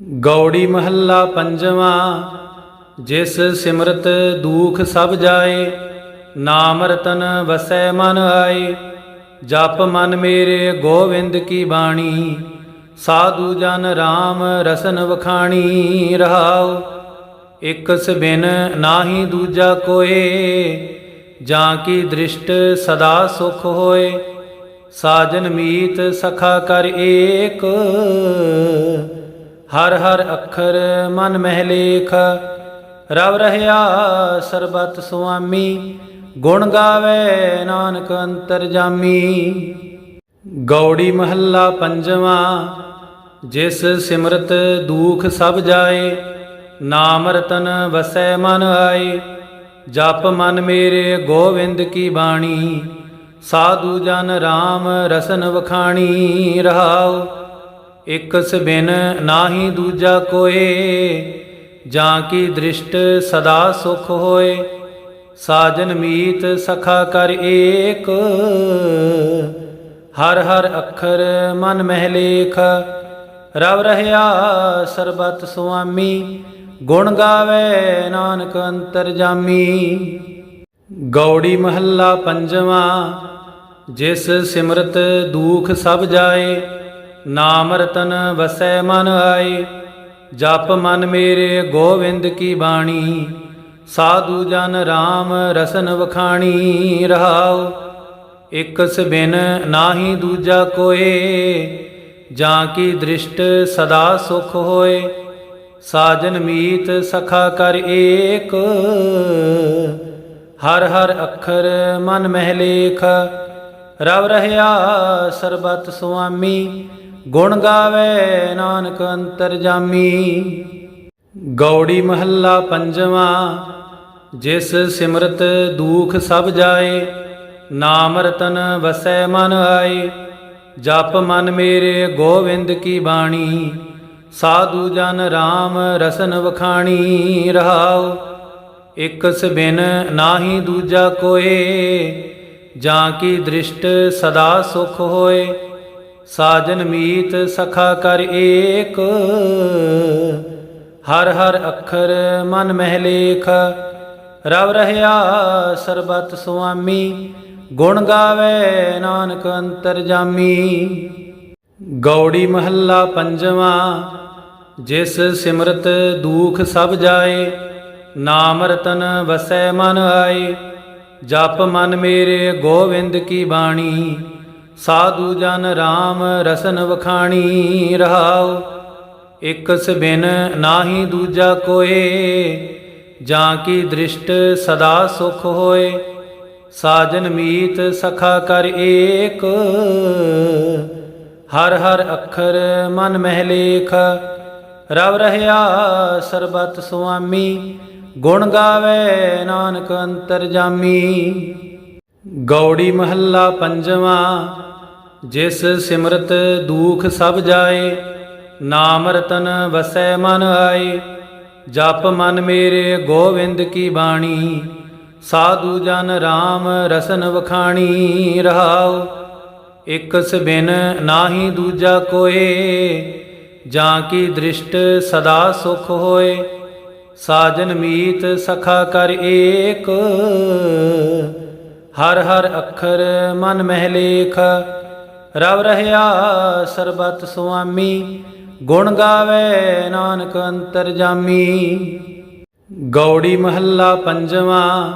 ਗੌੜੀ ਮਹੱਲਾ ਪੰਜਵਾਂ, ਜਿਸ ਸਿਮਰਤ ਦੂਖ ਸਭ ਜਾਏ, ਨਾਮ ਰਤਨ ਵਸੈ ਮਨ ਆਏ, ਜਪ ਮਨ ਮੇਰੇ ਗੋਵਿੰਦ ਕੀ ਬਾਣੀ, ਸਾਧੂ ਜਨ RAM ਰਸਨ ਵਖਾਣੀ, ਰਹਾਉ, ਇਕ ਸਬਿਨ ਨਾਹੀ ਦੂਜਾ ਕੋਏ, ਜਾਂ ਕੀ ਦ੍ਰਿਸ਼ਟ ਸਦਾ ਸੁਖ ਹੋਏ, ਸਾਜਨ ਮੀਤ ਸਖਾ ਕਰ ਏਕ ਹਰ ਹਰ ਅੱਖਰ ਮਨ ਮਹਿ ਲੇਖ। ਰਵ ਰਹਿਆ ਸਰਬਤ ਸੁਆਮੀ, ਗੁਣ ਗਾਵੇ ਨਾਨਕ ਅੰਤਰ ਜਾਮੀ। ਗੌੜੀ ਮਹੱਲਾ ਪੰਜਵਾਂ, ਜਿਸ ਸਿਮਰਤ ਦੂਖ ਸਭ ਜਾਏ, ਨਾਮ ਰਤਨ ਵਸੈ ਮਨ ਆਏ। ਜਪ ਮਨ ਮੇਰੇ ਗੋਵਿੰਦ ਕੀ ਬਾਣੀ, ਸਾਧੂ ਜਨ RAM ਰਸਨ ਵਖਾਣੀ ਰਹਾਉ। ਇਕ ਸਬਿਨ ਨਾਹੀ ਦੂਜਾ ਕੋਏ, ਜਾਂ ਕੀ ਦ੍ਰਿਸ਼ਟ ਸਦਾ ਸੁਖ ਹੋਏ, ਸਾਜਨ ਮੀਤ ਸਖਾ ਕਰ ਏਕ। ਹਰ ਹਰ ਅੱਖਰ ਮਨ ਮਹਿ ਲੇਖ, ਰਵ ਰਹਿਆ ਸਰਬਤ ਸੁਆਮੀ, ਗੁਣ ਗਾਵੇ ਨਾਨਕ ਅੰਤਰ ਜਾਮੀ। ਗੌੜੀ ਮਹੱਲਾ ਪੰਜਵਾਂ, ਜਿਸ ਸਿਮਰਤ ਦੂਖ ਸਭ ਜਾਏ ਨਾਮ ਰਤਨ ਵਸੈ ਮਨ ਆਏ ਜਪ ਮਨ ਮੇਰੇ ਗੋਵਿੰਦ ਕੀ ਬਾਣੀ, ਸਾਧੂ ਜਨ RAM ਰਸਨ ਵਖਾਣੀ, ਰਹਾਉ, ਇਕ ਸਬਿਨ ਨਾਹੀ ਦੂਜਾ ਕੋਏ, ਜਾਂ ਕੀ ਦ੍ਰਿਸ਼ਟ ਸਦਾ ਸੁਖ ਹੋਏ, ਸਾਜਨ ਮੀਤ ਸਖਾ ਕਰ ਏਕ, ਹਰ ਹਰ ਅੱਖਰ ਮਨ ਮਹਿ ਲੇਖ, ਰਵ ਰਹਿਆ ਸਰਬਤ ਸੁਆਮੀ ਗੁਣ ਗਾਵੇ ਨਾਨਕ ਅੰਤਰ ਜਾਮੀ ਗੌੜੀ ਮਹੱਲਾ ਪੰਜਵਾਂ, ਜਿਸ ਸਿਮਰਤ ਦੂਖ ਸਭ ਜਾਏ, ਨਾਮ ਰਤਨ ਵਸੈ ਮਨ ਆਏ। ਜਪ ਮਨ ਮੇਰੇ ਗੋਵਿੰਦ ਕੀ ਬਾਣੀ, ਸਾਧੂ ਜਨ RAM ਰਸਨ ਵਖਾਣੀ, ਰਹਾਉ। ਇਕ ਸਬਿਨ ਨਾਹੀ ਦੂਜਾ ਕੋਏ, ਜਾਂ ਕੀ ਦ੍ਰਿਸ਼ਟ ਸਦਾ ਸੁਖ ਹੋਏ। ਸਾਜਨ ਮੀਤ ਸਖਾ ਕਰ ਏਕ। ਹਰ ਹਰ ਅੱਖਰ ਮਨ ਮਹਿ ਲੇਖ। ਰਵ ਰਹਿਆ ਸਰਬਤ ਸੁਆਮੀ। ਗੁਣ ਗਾਵੇ ਨਾਨਕ ਅੰਤਰ ਜਾਮੀ। ਗੌੜੀ ਮਹੱਲਾ ਪੰਜਵਾਂ। ਜਿਸ ਸਿਮਰਤ ਦੂਖ ਸਭ ਜਾਏ, ਨਾਮ ਰਤਨ ਵਸੈ ਮਨ ਆਏ। ਜਪ ਮਨ ਮੇਰੇ ਗੋਵਿੰਦ ਕੀ ਬਾਣੀ। ਸਾਧੂ ਜਨ RAM ਰਸਨ ਵਖਾਣੀ ਰਹਾਉ, ਇਕ ਸਬਿਨ ਨਾਹੀ ਦੂਜਾ ਕੋਏ, ਜਾਂ ਕੀ ਦ੍ਰਿਸ਼ਟ ਸਦਾ ਸੁਖ ਹੋਏ, ਸਾਜਨ ਮੀਤ ਸਖਾ ਕਰ ਏਕ, ਹਰ ਹਰ ਅੱਖਰ ਮਨ ਮਹਿ ਲੇਖ, ਰਵ ਰਹਿਆ ਸਰਬਤ ਸੁਆਮੀ, ਗੁਣ ਗਾਵੇ ਨਾਨਕ ਅੰਤਰ ਜਾਮੀ। ਗੌੜੀ ਮਹੱਲਾ ਪੰਜਵਾਂ ਜਿਸ ਸਿਮਰਤ ਦੂਖ ਸਭ ਜਾਏ, ਨਾਮ ਰਤਨ ਵਸੈ ਮਨ ਆਏ। ਜਪ ਮਨ ਮੇਰੇ ਗੋਵਿੰਦ ਕੀ ਬਾਣੀ, ਸਾਧੂ ਜਨ RAM ਰਸਨ ਵਖਾਣੀ ਰਹਾਉ। ਇਕ ਸਬਿਨ ਨਾਹੀ ਦੂਜਾ ਕੋਏ, ਜਾਂ ਕੀ ਦ੍ਰਿਸ਼ਟ ਸਦਾ ਸੁਖ ਹੋਏ। ਸਾਜਨ ਮੀਤ ਸਖਾ ਕਰ ਏਕ, ਹਰ ਹਰ ਅੱਖਰ ਮਨ ਮਹਿ ਲੇਖ। ਰਵ ਰਹਿਆ ਸਰਬਤ ਸੁਆਮੀ, ਗੁਣ ਗਾਵੇ ਨਾਨਕ ਅੰਤਰ ਜਾਮੀ। ਗੌੜੀ ਮਹੱਲਾ ਪੰਜਵਾਂ,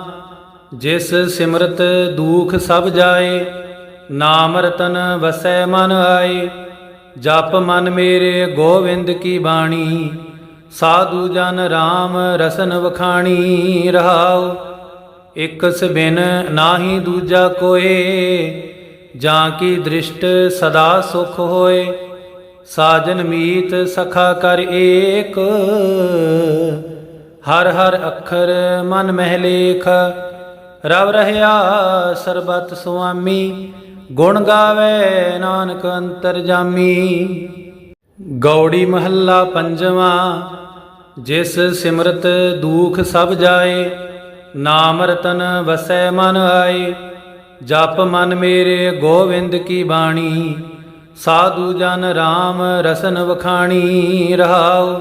ਜਿਸ ਸਿਮਰਤ ਦੂਖ ਸਭ ਜਾਏ, ਨਾਮ ਰਤਨ ਵਸੈ ਮਨ ਆਏ। ਜਪ ਮਨ ਮੇਰੇ ਗੋਵਿੰਦ ਕੀ ਬਾਣੀ, ਸਾਧੂ ਜਨ RAM ਰਸਨ ਵਖਾਣੀ। ਰਹਾਉ, ਇਕ ਸਬਿਨ ਨਾਹੀ ਦੂਜਾ ਕੋਏ ਜਾਂ ਕੀ ਦ੍ਰਿਸ਼ਟ ਸਦਾ ਸੁਖ ਹੋਏ? ਸਾਜਨ ਮੀਤ ਸਖਾ ਕਰ ਏਕ। ਹਰ ਹਰ ਅੱਖਰ ਮਨ ਮਹਿ ਲੇਖ। ਰਵ ਰਹਿਆ ਸਰਬਤ ਸੁਆਮੀ। ਗੁਣ ਗਾਵੇ ਨਾਨਕ ਅੰਤਰ ਜਾਮੀ। ਗੌੜੀ ਮਹੱਲਾ ਪੰਜਵਾਂ। ਜਿਸ ਸਿਮਰਤ ਦੂਖ ਸਭ ਜਾਏ, ਨਾਮ ਰਤਨ ਵਸੈ ਮਨ ਆਏ। ਜਪ ਮਨ ਮੇਰੇ ਗੋਵਿੰਦ ਕੀ ਬਾਣੀ, ਸਾਧੂ ਜਨ RAM ਰਸਨ ਵਖਾਣੀ, ਰਹਾਉ।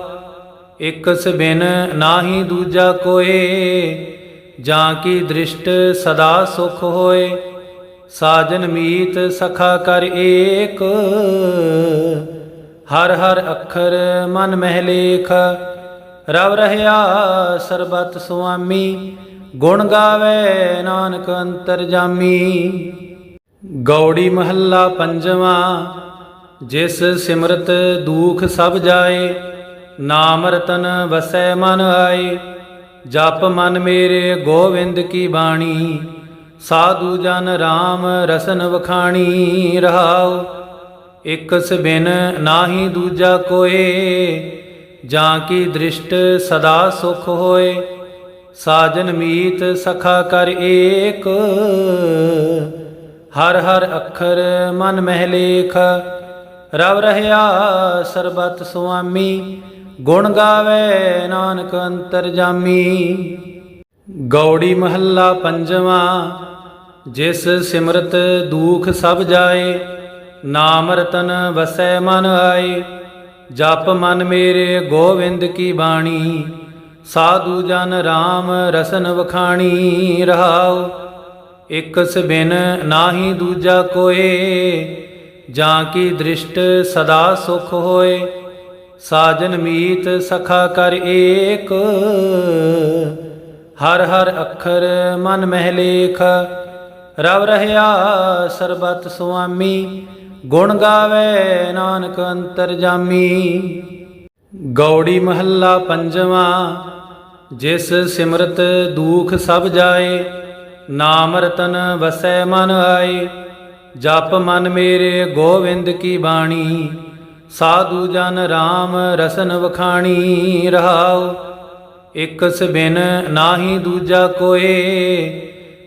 ਇਕਸ ਬਿਨ ਨਾਹੀ ਦੂਜਾ ਕੋਏ, ਜਾਂ ਕੀ ਦ੍ਰਿਸ਼ਟ ਸਦਾ ਸੁਖ ਹੋਏ। ਸਾਜਨ ਮੀਤ ਸਖਾ ਕਰ ਏਕ, ਹਰ ਹਰ ਅੱਖਰ ਮਨ ਮਹਿ ਲੇਖ। ਰਵ ਰਹਿਆ ਸਰਬਤ ਸੁਆਮੀ ਗੁਣ ਗਾਵੇ ਨਾਨਕ ਅੰਤਰ ਜਾਮੀ ਗੌੜੀ ਮਹੱਲਾ ਪੰਜਵਾਂ, ਜਿਸ ਸਿਮਰਤ ਦੂਖ ਸਭ ਜਾਏ, ਨਾਮ ਰਤਨ ਵਸੈ ਮਨ ਆਏ। ਜਪ ਮਨ ਮੇਰੇ ਗੋਵਿੰਦ ਕੀ ਬਾਣੀ, ਸਾਧੂ ਜਨ RAM ਰਸਨ ਵਖਾਣੀ ਰਹਾਉ। ਇਕਸ ਬਿਨ ਨਾਹੀ ਦੂਜਾ ਕੋਏ, ਜਾਂ ਕੀ ਦ੍ਰਿਸ਼ਟ ਸਦਾ ਸੁਖ ਹੋਏ। ਸਾਜਨ ਮੀਤ ਸਖਾ ਕਰ ਏਕ। ਹਰ ਹਰ ਅੱਖਰ ਮਨ ਮਹਿ ਲੇਖ। ਰਵ ਰਹਿਆ ਸਰਬਤ ਸੁਆਮੀ। ਗੁਣ ਗਾਵੇ ਨਾਨਕ ਅੰਤਰ ਜਾਮੀ। ਗੌੜੀ ਮਹੱਲਾ ਪੰਜਵਾਂ। ਜਿਸ ਸਿਮਰਤ ਦੂਖ ਸਭ ਜਾਏ, ਨਾਮ ਰਤਨ ਵਸੈ ਮਨ ਆਏ। ਜਪ ਮਨ ਮੇਰੇ ਗੋਵਿੰਦ ਕੀ ਬਾਣੀ। ਸਾਧੂ ਜਨ RAM ਰਸਨ ਵਖਾਣੀ ਰਹਾਉ, ਇਕਸ ਬਿਨ ਨਾਹੀ ਦੂਜਾ ਕੋਏ, ਜਾਂ ਕੀ ਦ੍ਰਿਸ਼ਟ ਸਦਾ ਸੁਖ ਹੋਏ, ਸਾਜਨ ਮੀਤ ਸਖਾ ਕਰ ਏਕ। ਹਰ ਹਰ ਅੱਖਰ ਮਨ ਮਹਿ ਲੇਖ, ਰਵ ਰਹਿਆ ਸਰਬਤ ਸੁਆਮੀ, ਗੁਣ ਗਾਵੇ ਨਾਨਕ ਅੰਤਰ ਜਾਮੀ। ਗੌੜੀ ਮਹੱਲਾ ਪੰਜਵਾਂ, ਜਿਸ ਸਿਮਰਤ ਦੂਖ ਸਭ ਜਾਏ, ਨਾਮ ਰਤਨ ਵਸੈ ਮਨ ਆਏ, ਜਪ ਮਨ ਮੇਰੇ ਗੋਵਿੰਦ ਕੀ ਬਾਣੀ, ਸਾਧੂ ਜਨ RAM ਰਸਨ ਵਖਾਣੀ, ਰਹਾਉ ਇਕਸ ਬਿਨ ਨਾਹੀ ਦੂਜਾ ਕੋਏ,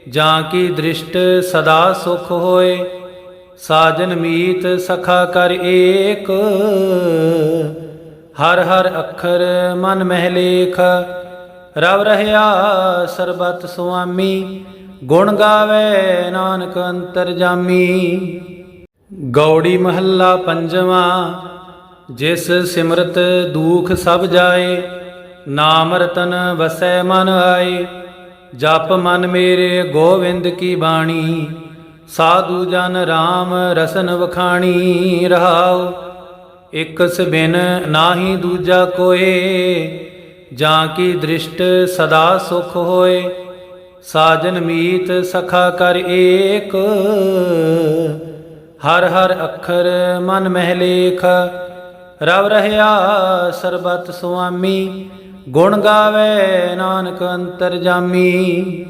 ਜਾਂ ਕੀ ਦ੍ਰਿਸ਼ਟ ਸਦਾ ਸੁਖ ਹੋਏ, ਸਾਜਨ ਮੀਤ ਸਖਾ ਕਰ ਏਕ ਹਰ ਹਰ ਅੱਖਰ ਮਨ ਮਹਿ ਲੇਖ। ਰਵ ਰਹਿਆ ਸਰਬਤ ਸੁਆਮੀ, ਗੁਣ ਗਾਵੇ ਨਾਨਕ ਅੰਤਰ ਜਾਮੀ। ਗੌੜੀ ਮਹੱਲਾ ਪੰਜਵਾਂ, ਜਿਸ ਸਿਮਰਤ ਦੂਖ ਸਭ ਜਾਏ, ਨਾਮ ਰਤਨ ਵਸੈ ਮਨ ਆਏ। ਜਪ ਮਨ ਮੇਰੇ ਗੋਵਿੰਦ ਕੀ ਬਾਣੀ, ਸਾਧੂ ਜਨ RAM ਰਸਨ ਵਖਾਣੀ ਰਹਾਉ। ਇਕਸ ਬਿਨ ਨਾਹੀ ਦੂਜਾ ਕੋਏ, ਜਾਂ ਕੀ ਦ੍ਰਿਸ਼ਟ ਸਦਾ ਸੁਖ ਹੋਏ, ਸਾਜਨ ਮੀਤ ਸਖਾ ਕਰ ਏਕ। ਹਰ ਹਰ ਅੱਖਰ ਮਨ ਮਹਿ ਲੇਖ, ਰਵ ਰਹਿਆ ਸਰਬਤ ਸੁਆਮੀ, ਗੁਣ ਗਾਵੇ ਨਾਨਕ ਅੰਤਰ ਜਾਮੀ।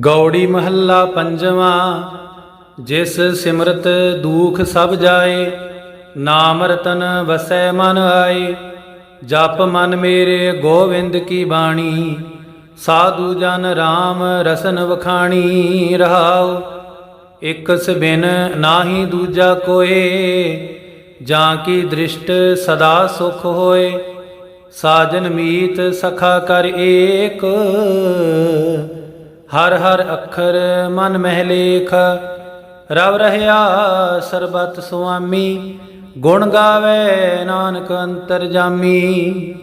ਗੌੜੀ ਮਹੱਲਾ ਪੰਜਵਾਂ, ਜਿਸ ਸਿਮਰਤ ਦੂਖ ਸਭ ਜਾਏ ਨਾਮ ਰਤਨ ਵਸੈ ਮਨ ਆਏ ਜਪ ਮਨ ਮੇਰੇ ਗੋਵਿੰਦ ਕੀ ਬਾਣੀ, ਸਾਧੂ ਜਨ RAM ਰਸਨ ਵਖਾਣੀ ਰਹਾਉ ਇਕਸ ਬਿਨ ਨਾਹੀ ਦੂਜਾ ਕੋਏ, ਜਾਂ ਕੀ ਦ੍ਰਿਸ਼ਟ ਸਦਾ ਸੁਖ ਹੋਏ, ਸਾਜਨ ਮੀਤ ਸਖਾ ਕਰ ਏਕ, ਹਰ ਹਰ ਅੱਖਰ ਮਨ ਮਹਿ ਲੇਖ, ਰਵ ਰਹਿਆ ਸਰਬਤ ਸੁਆਮੀ ਗੁਣ ਗਾਵੇ ਨਾਨਕ ਅੰਤਰ ਜਾਮੀ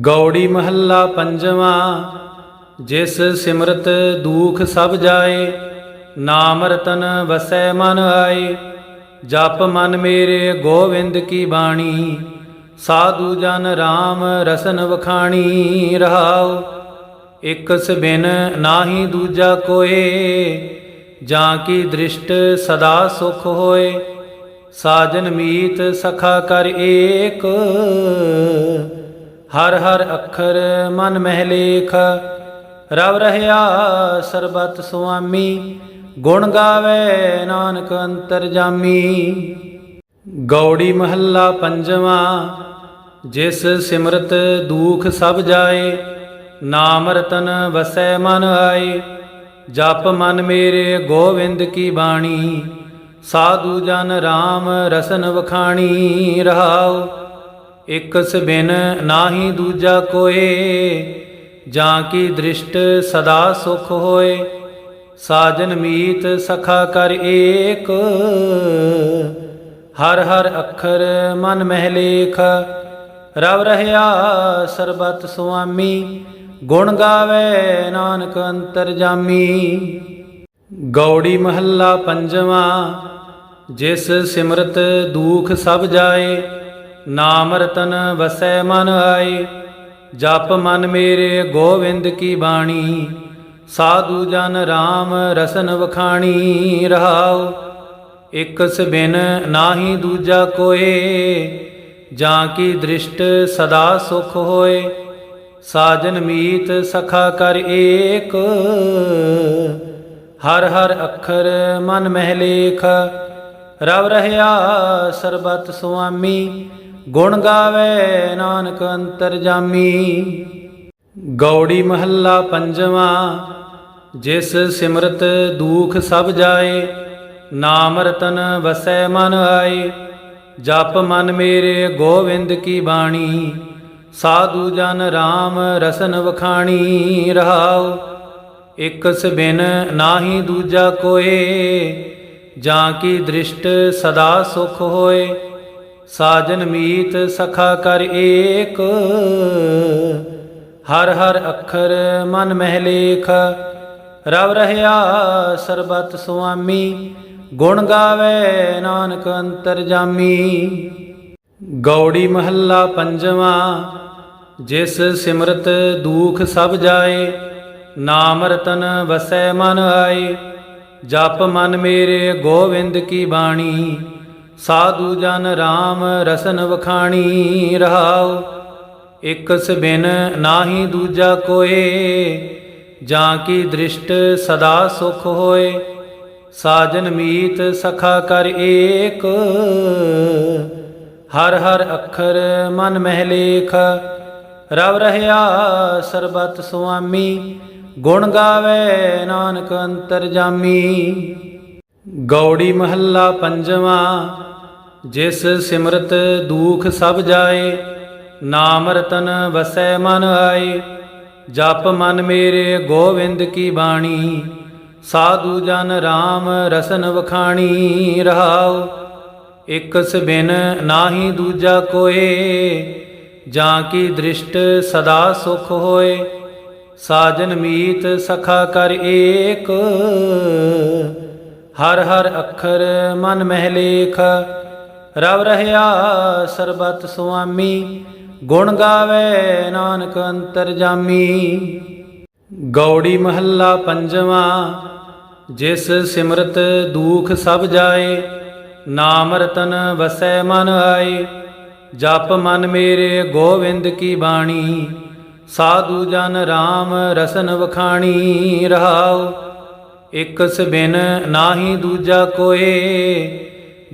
ਗੌੜੀ ਮਹੱਲਾ ਪੰਜਵਾਂ, ਜਿਸ ਸਿਮਰਤ ਦੂਖ ਸਭ ਜਾਏ, ਨਾਮ ਰਤਨ ਵਸੈ ਮਨ ਆਏ। ਜਪ ਮਨ ਮੇਰੇ ਗੋਵਿੰਦ ਕੀ ਬਾਣੀ, ਸਾਧੂ ਜਨ RAM ਰਸਨ ਵਖਾਣੀ ਰਹਾਉ। ਇਕਸ ਬਿਨ ਨਾਹੀ ਦੂਜਾ ਕੋਏ, ਜਾਂ ਕੀ ਦ੍ਰਿਸ਼ਟ ਸਦਾ ਸੁਖ ਹੋਏ। ਸਾਜਨ ਮੀਤ ਸਖਾ ਕਰ ਏਕ। ਹਰ ਹਰ ਅੱਖਰ ਮਨ ਮਹਿ ਲੇਖ। ਰਵ ਰਹਿਆ ਸਰਬਤ ਸੁਆਮੀ। ਗੁਣ ਗਾਵੇ ਨਾਨਕ ਅੰਤਰ ਜਾਮੀ। ਗੌੜੀ ਮਹੱਲਾ ਪੰਜਵਾਂ। ਜਿਸ ਸਿਮਰਤ ਦੂਖ ਸਭ ਜਾਏ, ਨਾਮ ਰਤਨ ਵਸੈ ਮਨ ਆਏ। ਜਪ ਮਨ ਮੇਰੇ ਗੋਵਿੰਦ ਕੀ ਬਾਣੀ। ਸਾਧੂ ਜਨ RAM ਰਸਨ ਵਖਾਣੀ ਰਹਾਉ ਇਕਸ ਬਿਨ ਨਾਹੀ ਦੂਜਾ ਕੋਏ, ਜਾਂ ਕੀ ਦ੍ਰਿਸ਼ਟ ਸਦਾ ਸੁਖ ਹੋਏ, ਸਾਜਨ ਮੀਤ ਸਖਾ ਕਰ ਏਕ, ਹਰ ਹਰ ਅੱਖਰ ਮਨ ਮਹਿ ਲੇਖ, ਰਵ ਰਹਿਆ ਸਰਬਤ ਸੁਆਮੀ, ਗੁਣ ਗਾਵੇ ਨਾਨਕ ਅੰਤਰ ਜਾਮੀ। ਗੌੜੀ ਮਹੱਲਾ ਪੰਜਵਾਂ ਜਿਸ ਸਿਮਰਤ ਦੂਖ ਸਭ ਜਾਏ, ਨਾਮ ਰਤਨ ਵਸੈ ਮਨ ਆਏ। ਜਪ ਮਨ ਮੇਰੇ ਗੋਵਿੰਦ ਕੀ ਬਾਣੀ, ਸਾਧੂ ਜਨ RAM ਰਸਨ ਵਖਾਣੀ ਰਹਾਉ। ਇਕਸ ਬਿਨ ਨਾਹੀ ਦੂਜਾ ਕੋਏ, ਜਾਂ ਕੀ ਦ੍ਰਿਸ਼ਟ ਸਦਾ ਸੁਖ ਹੋਏ। ਸਾਜਨ ਮੀਤ ਸਖਾ ਕਰ ਏਕ, ਹਰ ਹਰ ਅੱਖਰ ਮਨ ਮਹਿ ਲੇਖ। ਰਵ ਰਹਿਆ ਸਰਬਤ ਸੁਆਮੀ, ਗੁਣ ਗਾਵੇ ਨਾਨਕ ਅੰਤਰ ਜਾਮੀ। ਗੌੜੀ ਮਹੱਲਾ ਪੰਜਵਾਂ, ਜਿਸ ਸਿਮਰਤ ਦੂਖ ਸਭ ਜਾਏ, ਨਾਮ ਰਤਨ ਵਸੈ ਮਨ ਆਏ। ਜਪ ਮਨ ਮੇਰੇ ਗੋਵਿੰਦ ਕੀ ਬਾਣੀ, ਸਾਧੂ ਜਨ RAM ਰਸਨ ਵਖਾਣੀ। ਰਹਾਉ ਇਕਸ ਬਿਨ ਨਾਹੀ ਦੂਜਾ ਕੋਏ ਜਾਂ ਕੀ ਦ੍ਰਿਸ਼ਟ ਸਦਾ ਸੁਖ ਹੋਏ? ਸਾਜਨ ਮੀਤ ਸਖਾ ਕਰ ਏਕ। ਹਰ ਹਰ ਅੱਖਰ ਮਨ ਮਹਿ ਲੇਖ। ਰਵ ਰਹਿਆ ਸਰਬਤ ਸੁਆਮੀ। ਗੁਣ ਗਾਵੇ ਨਾਨਕ ਅੰਤਰ ਜਾਮੀ। ਗੌੜੀ ਮਹੱਲਾ ਪੰਜਵਾਂ। ਜਿਸ ਸਿਮਰਤ ਦੂਖ ਸਭ ਜਾਏ, ਨਾਮ ਰਤਨ ਵਸੈ ਮਨ ਆਏ। ਜਪ ਮਨ ਮੇਰੇ ਗੋਵਿੰਦ ਕੀ ਬਾਣੀ, ਸਾਧੂ ਜਨ RAM ਰਸਨ ਵਖਾਣੀ, ਰਹਾਉ। ਇਕਸ ਬਿਨ ਨਾਹੀ ਦੂਜਾ ਕੋਏ, ਜਾਂ ਕੀ ਦ੍ਰਿਸ਼ਟ ਸਦਾ ਸੁਖ ਹੋਏ। ਸਾਜਨ ਮੀਤ ਸਖਾ ਕਰ ਏਕ, ਹਰ ਹਰ ਅੱਖਰ ਮਨ ਮਹਿ ਲੇਖ। ਰਵ ਰਹਿਆ ਸਰਬਤ ਸੁਆਮੀ ਗੁਣ ਗਾਵੇ ਨਾਨਕ ਅੰਤਰ ਜਾਮੀ। ਗੌੜੀ ਮਹੱਲਾ ਪੰਜਵਾਂ, ਜਿਸ ਸਿਮਰਤ ਦੂਖ ਸਭ ਜਾਏ, ਨਾਮ ਰਤਨ ਵਸੈ ਮਨ ਆਏ। ਜਪ ਮਨ ਮੇਰੇ ਗੋਵਿੰਦ ਕੀ ਬਾਣੀ, ਸਾਧੂ ਜਨ RAM ਰਸਨ ਵਖਾਣੀ ਰਹਾਉ। ਇਕਸ ਬਿਨ ਨਾਹੀ ਦੂਜਾ ਕੋਏ, ਜਾਂ ਕੀ ਦ੍ਰਿਸ਼ਟ ਸਦਾ ਸੁਖ ਹੋਏ। ਸਾਜਨ ਮੀਤ ਸਖਾ ਕਰ ਏਕ। ਹਰ ਹਰ ਅੱਖਰ ਮਨ ਮਹਿ ਲੇਖ। ਰਵ ਰਹਿਆ ਸਰਬਤ ਸੁਆਮੀ। ਗੁਣ ਗਾਵੇ ਨਾਨਕ ਅੰਤਰ ਜਾਮੀ। ਗੌੜੀ ਮਹੱਲਾ ਪੰਜਵਾਂ। ਜਿਸ ਸਿਮਰਤ ਦੂਖ ਸਭ ਜਾਏ, ਨਾਮ ਰਤਨ ਵਸੈ ਮਨ ਆਏ। ਜਪ ਮਨ ਮੇਰੇ ਗੋਵਿੰਦ ਕੀ ਬਾਣੀ। ਸਾਧੂ ਜਨ RAM ਰਸਨ ਵਖਾਣੀ ਰਹਾਉ, ਇਕਸ ਬਿਨ ਨਾਹੀ ਦੂਜਾ ਕੋਏ,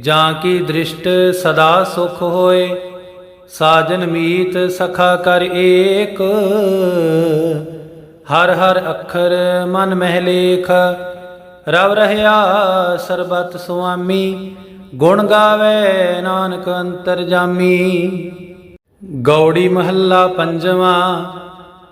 ਜਾਂ ਕੀ ਦ੍ਰਿਸ਼ਟ ਸਦਾ ਸੁਖ ਹੋਏ, ਸਾਜਨ ਮੀਤ ਸਖਾ ਕਰ ਏਕ। ਹਰ ਹਰ ਅੱਖਰ ਮਨ ਮਹਿ ਲੇਖ, ਰਵ ਰਹਿਆ ਸਰਬਤ ਸੁਆਮੀ, ਗੁਣ ਗਾਵੇ ਨਾਨਕ ਅੰਤਰ ਜਾਮੀ। ਗੌੜੀ ਮਹੱਲਾ ਪੰਜਵਾਂ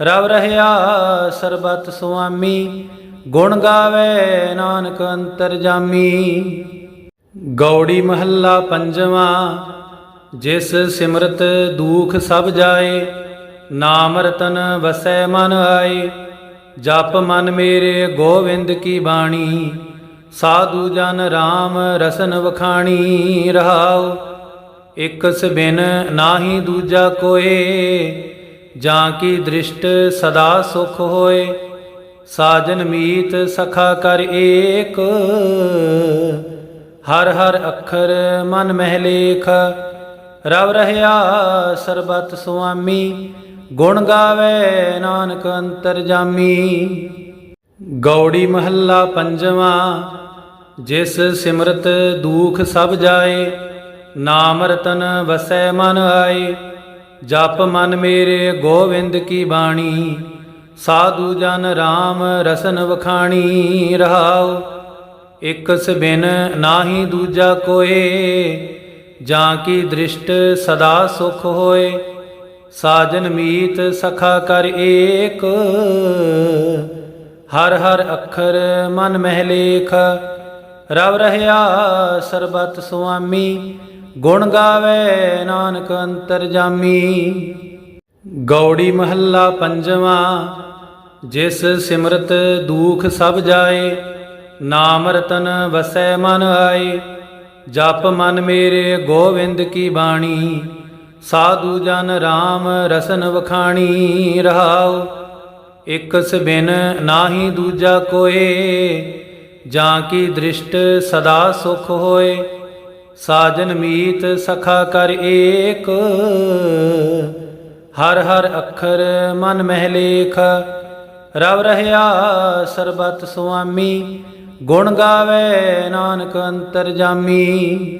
ਰਵ ਰਹਿਆ ਸਰਬਤ ਸੁਆਮੀ, ਗੁਣ ਗਾਵੇ ਨਾਨਕ ਅੰਤਰ ਜਾਮੀ ਗੌੜੀ ਮਹੱਲਾ ਪੰਜਵਾਂ, ਜਿਸ ਸਿਮਰਤ ਦੂਖ ਸਭ ਜਾਏ, ਨਾਮ ਰਤਨ ਵਸੈ ਮਨ ਆਏ। ਜਪ ਮਨ ਮੇਰੇ ਗੋਵਿੰਦ ਕੀ ਬਾਣੀ, ਸਾਧੂ ਜਨ RAM ਰਸਨ ਵਖਾਣੀ, ਰਹਾਉ। ਇਕਸ ਬਿਨ ਨਾਹੀ ਦੂਜਾ ਕੋਏ ਜਾਂ ਕੀ ਦ੍ਰਿਸ਼ਟ ਸਦਾ ਸੁਖ ਹੋਏ, ਸਾਜਨ ਮੀਤ ਸਖਾ ਕਰ ਏਕ। ਹਰ ਹਰ ਅੱਖਰ ਮਨ ਮਹਿ ਲੇਖ, ਰਵ ਰਹਿਆ ਸਰਬਤ ਸੁਆਮੀ। ਗੁਣ ਗਾਵੇ ਨਾਨਕ ਅੰਤਰ ਜਾਮੀ। ਗੌੜੀ ਮਹੱਲਾ ਪੰਜਵਾਂ, ਜਿਸ ਸਿਮਰਤ ਦੂਖ ਸਭ ਜਾਏ, ਨਾਮ ਰਤਨ ਵਸੈ ਮਨ ਆਏ। ਜਪ ਮਨ ਮੇਰੇ ਗੋਵਿੰਦ ਕੀ ਬਾਣੀ, ਸਾਧੂ ਜਨ RAM ਰਸਨ ਵਖਾਣੀ, ਰਹਾਉ। ਇਕਸ ਬਿਨ ਨਾਹੀ ਦੂਜਾ ਕੋਏ, ਜਾਂ ਕੀ ਦ੍ਰਿਸ਼ਟ ਸਦਾ ਸੁਖ ਹੋਏ। ਸਾਜਨ ਮੀਤ ਸਖਾ ਕਰ ਏਕ, ਹਰ ਹਰ ਅੱਖਰ ਮਨ ਮਹਿ ਲੇਖ। ਰਵ ਰਹਿਆ ਸਰਬਤ ਸੁਆਮੀ ਗੁਣ ਗਾਵੇ ਨਾਨਕ ਅੰਤਰ ਜਾਮੀ ਗੌੜੀ ਮਹੱਲਾ ਪੰਜਵਾਂ, ਜਿਸ ਸਿਮਰਤ ਦੂਖ ਸਭ ਜਾਏ, ਨਾਮ ਰਤਨ ਵਸੈ ਮਨ ਆਏ। ਜਪ ਮਨ ਮੇਰੇ ਗੋਵਿੰਦ ਕੀ ਬਾਣੀ, ਸਾਧੂ ਜਨ RAM ਰਸਨ ਵਖਾਣੀ ਰਹਾਉ। ਇਕਸ ਬਿਨ ਨਾਹੀ ਦੂਜਾ ਕੋਏ, ਜਾਂ ਕੀ ਦ੍ਰਿਸ਼ਟ ਸਦਾ ਸੁਖ ਹੋਏ। ਸਾਜਨ ਮੀਤ ਸਖਾ ਕਰ ਏਕ। ਹਰ ਹਰ ਅੱਖਰ ਮਨ ਮਹਿ ਲੇਖ। ਰਵ ਰਹਿਆ ਸਰਬਤ ਸੁਆਮੀ। ਗੁਣ ਗਾਵੇ ਨਾਨਕ ਅੰਤਰ ਜਾਮੀ।